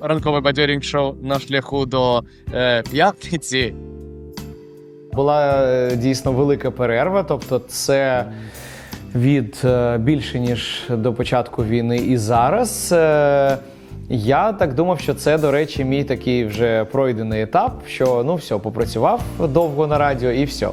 ранкове бадьорінг шоу на шляху до е, п'ятниці. Була е, дійсно велика перерва, тобто це від е, більше ніж до початку війни. І зараз е, я так думав, що це, до речі, мій такий вже пройдений етап, що ну все, попрацював довго на радіо і все.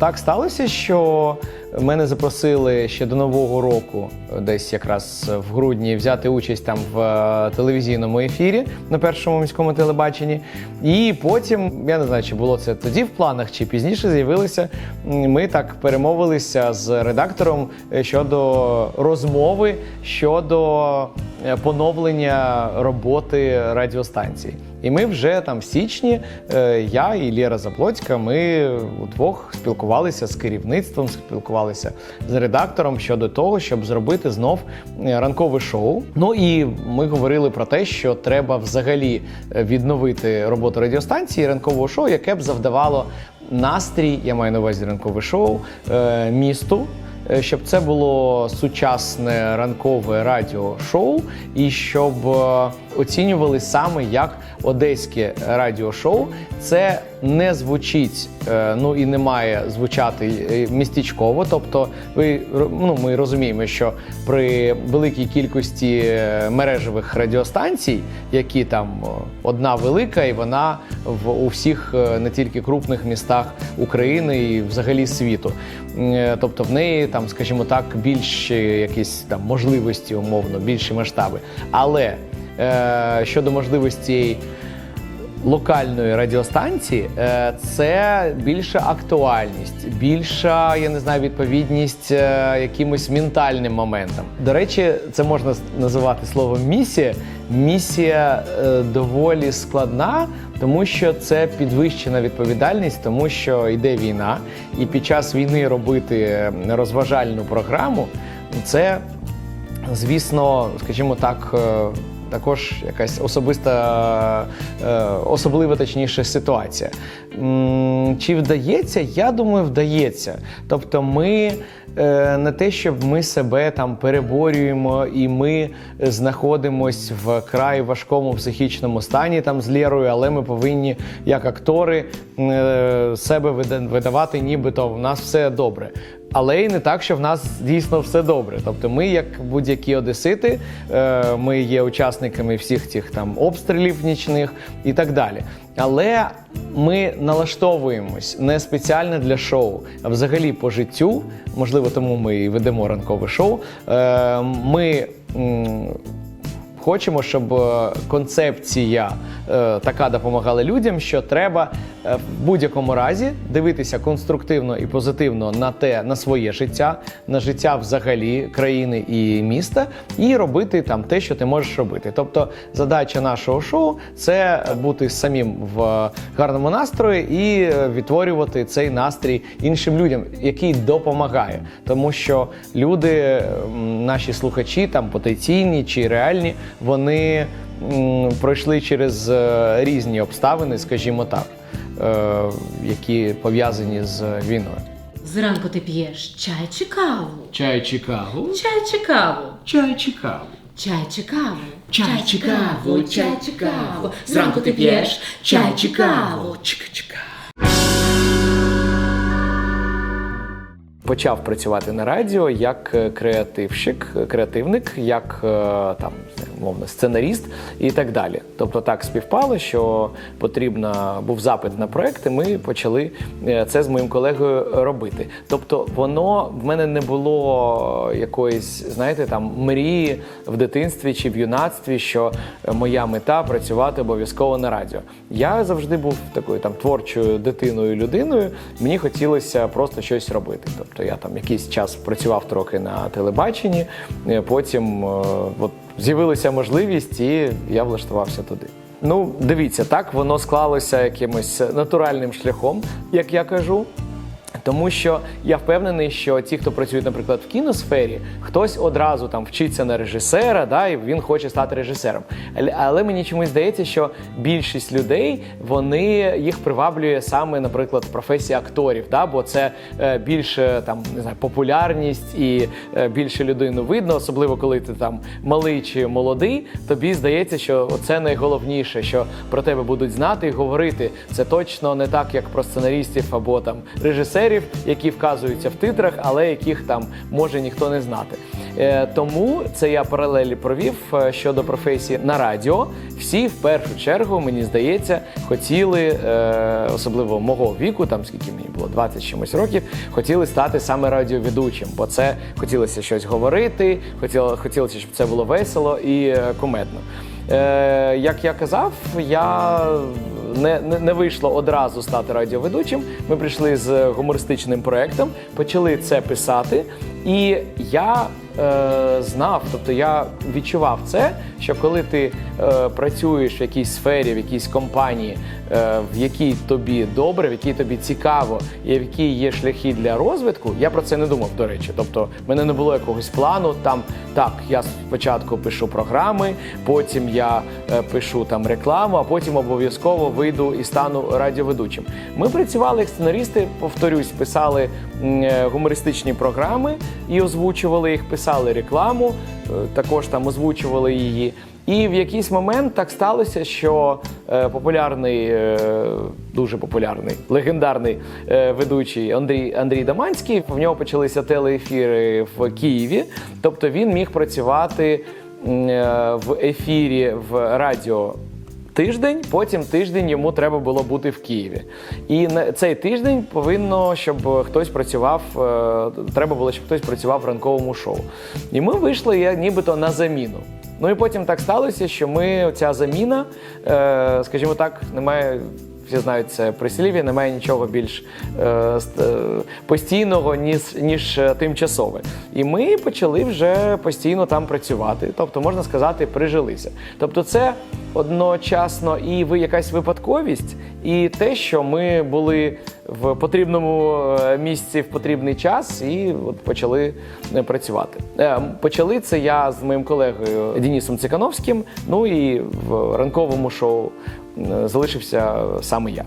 Так сталося, що мене запросили ще до нового року, десь якраз в грудні, взяти участь там в е, телевізійному ефірі на першому міському телебаченні. І потім, я не знаю, чи було це тоді в планах, чи пізніше з'явилися. Ми так перемовилися з редактором е, щодо розмови щодо е, поновлення роботи радіостанції. І ми вже там в січні, е, я і Лєра Заблоцька, ми удвох спілкувалися з керівництвом, спілкувалися з редактором щодо того, щоб зробити знов е, ранкове шоу. Ну і ми говорили про те, що треба взагалі е, відновити роботу радіостанції ранкового шоу, яке б завдавало настрій, я маю на увазі ранкове шоу, е, місту. Щоб це було сучасне ранкове радіошоу, і щоб оцінювали саме як одеське радіошоу. Це не звучить, е, ну і не має звучати е, містечково. Тобто, ви ну, ми розуміємо, що при великій кількості е, мережевих радіостанцій, які там одна велика, і вона в у всіх не тільки крупних містах України і взагалі світу. Тобто в неї там, скажімо так, більші якісь там можливості, умовно, більші масштаби. Але е, щодо можливостей локальної радіостанції, е, це більша актуальність, більша, я не знаю, відповідність е, якимось ментальним моментам. До речі, це можна називати словом місія. Місія е, доволі складна, тому що це підвищена відповідальність, тому що йде війна, і під час війни робити розважальну програму це звісно, скажімо так, також якась особиста, е, особлива точніше ситуація. Чи вдається? Я думаю, вдається. Тобто, ми е, не те, щоб ми себе там переборюємо і ми знаходимось в край важкому психічному стані там з Лєрою, але ми повинні, як актори, е, себе вида- видавати, нібито в нас все добре. Але й не так, що в нас дійсно все добре. Тобто, ми, як будь-які одесити, е, ми є учасниками всіх цих там обстрілів нічних і так далі. Але ми налаштовуємось не спеціально для шоу, а взагалі по життю. Можливо, тому ми і ведемо ранкове шоу. Е, Ми Хочемо, щоб е, концепція е, така допомагала людям, що треба е, в будь-якому разі дивитися конструктивно і позитивно на те, на своє життя, на життя взагалі країни і міста, і робити там те, що ти можеш робити. Тобто, задача нашого шоу це бути самим в гарному настрої і відтворювати цей настрій іншим людям, який допомагає, тому що люди, наші слухачі, там потенційні чи реальні, вони пройшли через е, різні обставини, скажімо так, е, які пов'язані з війною. Зранку ти п'єш чай чи каву? Чай чи каву? Чай чи каву? Чай чи каву? Чай чи каву? Чай чи каву? Чай чи каву? Зранку ти п'єш чай чи каву? Чика-чика. Почав працювати на радіо як е, креативщик, е, креативник, як е, там мовно сценаріст і так далі. Тобто так співпало, що потрібно був запит на проект, і ми почали це з моїм колегою робити. Тобто, воно в мене не було якоїсь, знаєте, там мрії в дитинстві чи в юнацтві, що моя мета працювати обов'язково на радіо. Я завжди був такою там творчою дитиною, людиною. Мені хотілося просто щось робити. Тобто я там якийсь час працював трохи на телебаченні, е, потім е, от з'явилася можливість, і я влаштувався туди. Ну, дивіться, так воно склалося якимось натуральним шляхом, як я кажу. Тому що я впевнений, що ті, хто працюють, наприклад, в кіносфері, хтось одразу там вчиться на режисера, да, і він хоче стати режисером. Але, мені чомусь здається, що більшість людей вони їх приваблює саме, наприклад, професія акторів, да, бо це е, більше там не знаю, популярність і е, більше людину видно, особливо коли ти там малий чи молодий. Тобі здається, що це найголовніше, що про тебе будуть знати і говорити. Це точно не так, як про сценаристів або там режисерів, які вказуються в титрах, але яких там може ніхто не знати. Е, тому це я паралелі провів е, щодо професії на радіо. Всі в першу чергу, мені здається, хотіли, е, особливо мого віку, там скільки мені було 20 чимось років, хотіли стати саме радіоведучим, бо це хотілося щось говорити, хотілося, щоб це було весело і кумедно. Як я казав, я не, не, не вийшло одразу стати радіоведучим. Ми прийшли з гумористичним проектом, почали це писати, і я е, знав, тобто я відчував це, що коли ти е, працюєш в якійсь сфері, в якійсь компанії, е, в якій тобі добре, в якій тобі цікаво, і в якій є шляхи для розвитку, я про це не думав, до речі. Тобто, в мене не було якогось плану. Там так, я спочатку пишу програми, потім я е, пишу там рекламу, а потім обов'язково вийду і стану радіоведучим. Ми працювали як сценаристи, повторюсь, писали е, гумористичні програми і озвучували їх, писали рекламу, е, також там озвучували її. І в якийсь момент так сталося, що е, популярний, е, дуже популярний, легендарний ведучий Андрій Андрій Даманський, в нього почалися телеефіри в Києві. Тобто він міг працювати в ефірі в радіо тиждень, потім тиждень йому треба було бути в Києві. І на цей тиждень повинно, щоб хтось працював, е, треба було, щоб хтось працював в ранковому шоу. І ми вийшли нібито на заміну. Ну і потім так сталося, що ми ця заміна, е, скажімо так, немає. Всі знають це прислів'я, немає нічого більш е, е, постійного, ніж, ніж е, тимчасове. І ми почали вже постійно там працювати. Тобто, можна сказати, прижилися. Тобто, це одночасно і ви якась випадковість, і те, що ми були в потрібному е, місці в потрібний час, і от почали працювати. Почали це я з моїм колегою Денисом Цикановським. Ну і в ранковому шоу залишився саме я.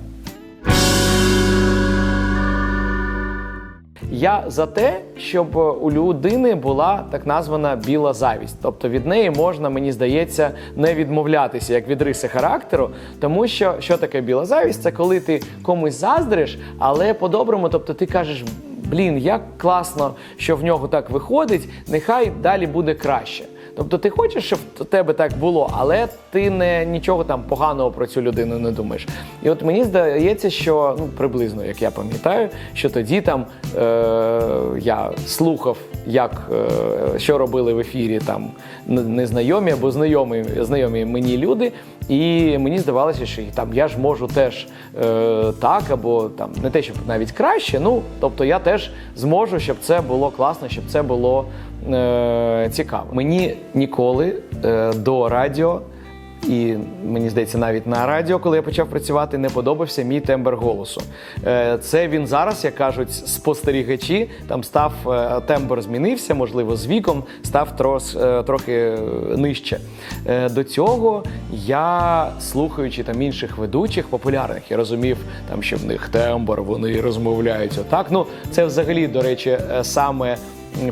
Я за те, щоб у людини була так названа біла завість. Тобто від неї можна, мені здається, не відмовлятися як від риси характеру, тому що що таке біла завість? Це коли ти комусь заздриш, але по-доброму, тобто ти кажеш. Блін, як класно, що в нього так виходить, нехай далі буде краще. Тобто ти хочеш, щоб в тебе так було, але ти не нічого там поганого про цю людину не думаєш. І от мені здається, що ну приблизно, як я пам'ятаю, що тоді там е, я слухав, як е, що робили в ефірі там незнайомі або знайомі, знайомі мені люди. І мені здавалося, що там я ж можу теж е, так, або там не те, щоб навіть краще. Ну тобто я теж зможу, щоб це було класно, щоб це було е, цікаво. Мені ніколи е, до радіо. І мені здається, навіть на радіо, коли я почав працювати, не подобався мій тембр голосу. Е, Це він зараз, як кажуть, спостерігачі. Там став е, тембр змінився, можливо, з віком став трос, е, трохи нижче. До цього я, слухаючи там інших ведучих популярних, я розумів, там, що в них тембр, вони розмовляють отак. Ну, це взагалі, до речі, саме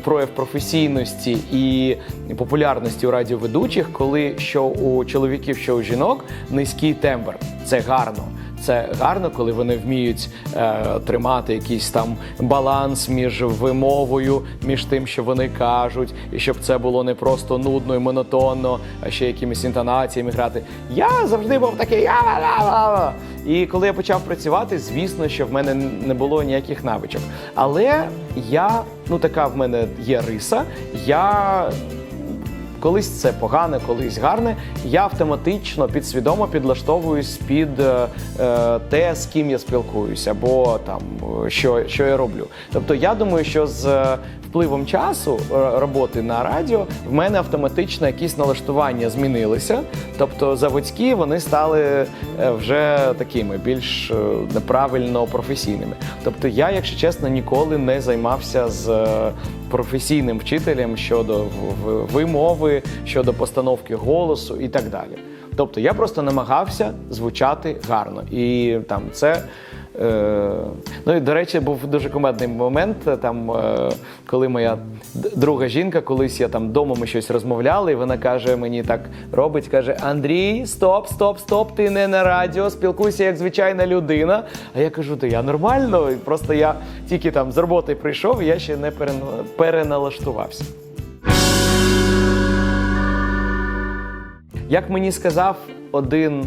прояв професійності і популярності у радіоведучих, коли що у чоловіків, що у жінок низький тембр. Це гарно. Це гарно, коли вони вміють е, тримати якийсь там баланс між вимовою, між тим, що вони кажуть, і щоб це було не просто нудно і монотонно, а ще якимись інтонаціями грати. Я завжди був такий. І коли я почав працювати, звісно, що в мене не було ніяких навичок. Але я, ну така в мене є риса. Я Колись це погане, колись гарне. Я автоматично підсвідомо підлаштовуюсь під е, е, те, з ким я спілкуюся, або там е, що, що я роблю. Тобто, я думаю, що з е, впливом часу е, роботи на радіо в мене автоматично якісь налаштування змінилися. Тобто заводські вони стали е, вже такими більш е, неправильно професійними. Тобто, я, якщо чесно, ніколи не займався з професійним вчителем щодо вимови, щодо постановки голосу і так далі. Тобто я просто намагався звучати гарно. І там це. Е, ну і до речі, був дуже комедний момент. е, Там, е, коли моя друга жінка, колись я там вдома ми щось розмовляли, і вона каже мені так робить: каже: Андрій, стоп, стоп, стоп, ти не на радіо, спілкуйся як звичайна людина. А я кажу, то я нормально. Просто я тільки там з роботи прийшов, я ще не переналаштувався. Як мені сказав один.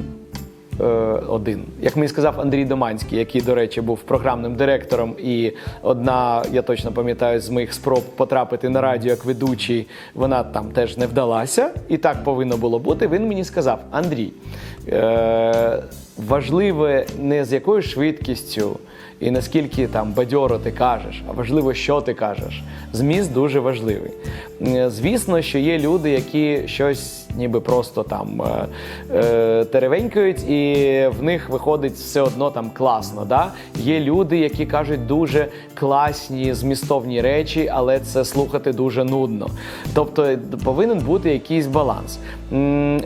Е, Один, як мені сказав Андрій Доманський, який, до речі, був програмним директором, і одна, я точно пам'ятаю, з моїх спроб потрапити на радіо як ведучий, вона там теж не вдалася, і так повинно було бути. Він мені сказав: Андрій, е- важливе не з якою швидкістю і наскільки там бадьоро ти кажеш, а важливо, що ти кажеш. Зміст дуже важливий. Е, Звісно, що є люди, які щось ніби просто там е, е, теревенькають, і в них виходить все одно там класно. Да? Є люди, які кажуть дуже класні змістовні речі, але це слухати дуже нудно. Тобто повинен бути якийсь баланс.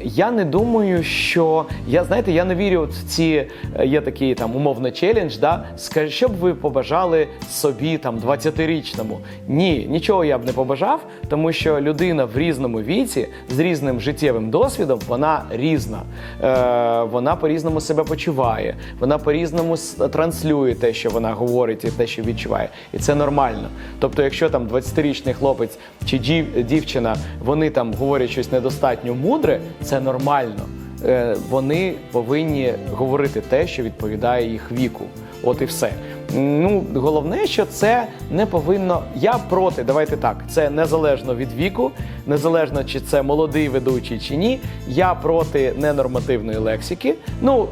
Я не думаю, що я знаєте, я не вірю в ці е, є такий там умовно челендж. Да? Що б ви побажали собі там 20-річному? Ні, нічого я б не побажав, тому що людина в різному віці з різним життєвим досвідом вона різна. Е, вона по-різному себе почуває, вона по-різному транслює те, що вона говорить, і те, що відчуває. І це нормально. Тобто, якщо там 20-річний хлопець чи дів- дівчина, вони там говорять щось недостатньо мудре, це нормально. Е, вони повинні говорити те, що відповідає їх віку. От і все. Ну, головне, що це не повинно. Я проти, давайте так. Це незалежно від віку, незалежно чи це молодий ведучий чи ні. Я проти ненормативної лексики. Ну,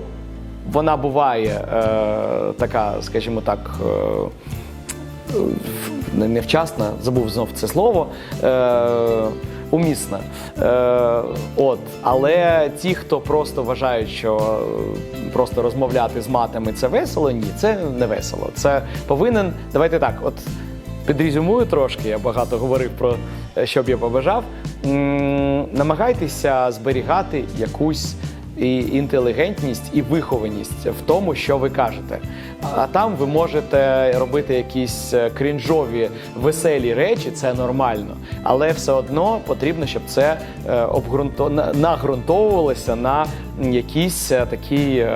вона буває е, така, скажімо так. Е, невчасна, забув знов це слово. Е, умісна. Е, от. Але ті, хто просто вважають, що е, просто розмовляти з матами це весело, ні, це не весело. Це повинен. Давайте так, от підрізюмую трошки, я багато говорив про е, що б я побажав. Намагайтеся зберігати якусь і інтелігентність і вихованість в тому, що ви кажете. А там ви можете робити якісь е, крінжові, веселі речі, це нормально. Але все одно потрібно, щоб це е, на- нагрунтовувалося на якійсь е, такій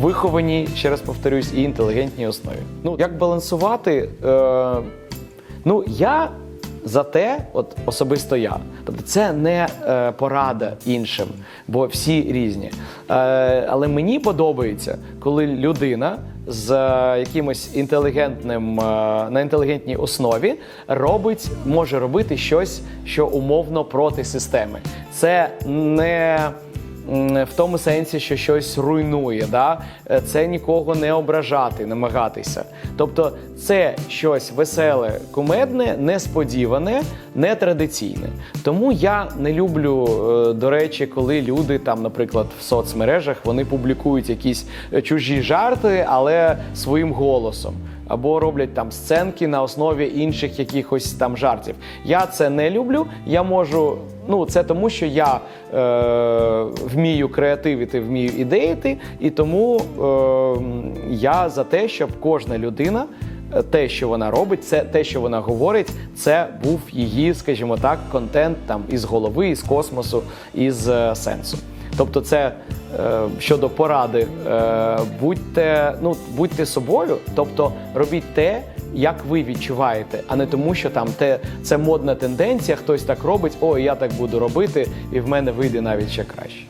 вихованій, ще раз повторюсь, і інтелігентній основі. Ну як балансувати? Ну, я за те, от особисто я. Тобто це не е, порада іншим, бо всі різні. Е, але мені подобається, коли людина з е, якимось інтелігентним е, на інтелігентній основі робить, може робити щось, що умовно проти системи. Це не в тому сенсі, що щось руйнує, да? Е, це нікого не ображати, намагатися. Тобто, це щось веселе, кумедне, несподіване, нетрадиційне. Тому я не люблю, е, до речі, коли люди там, наприклад, в соцмережах вони публікують якісь е, чужі жарти, але своїм голосом. Або роблять там сценки на основі інших якихось там жартів. Я це не люблю. Я можу. Ну, це тому, що я е, вмію креативити, вмію ідеїти, і тому е, я за те, щоб кожна людина, е, те, що вона робить, це те, що вона говорить, це був її, скажімо так, контент там із голови, із космосу, із е, сенсу. Тобто, це е, щодо поради, е, будьте, ну, будьте собою, тобто робіть те, як ви відчуваєте, а не тому, що там те, це модна тенденція, хтось так робить, о, я так буду робити, і в мене вийде навіть ще краще.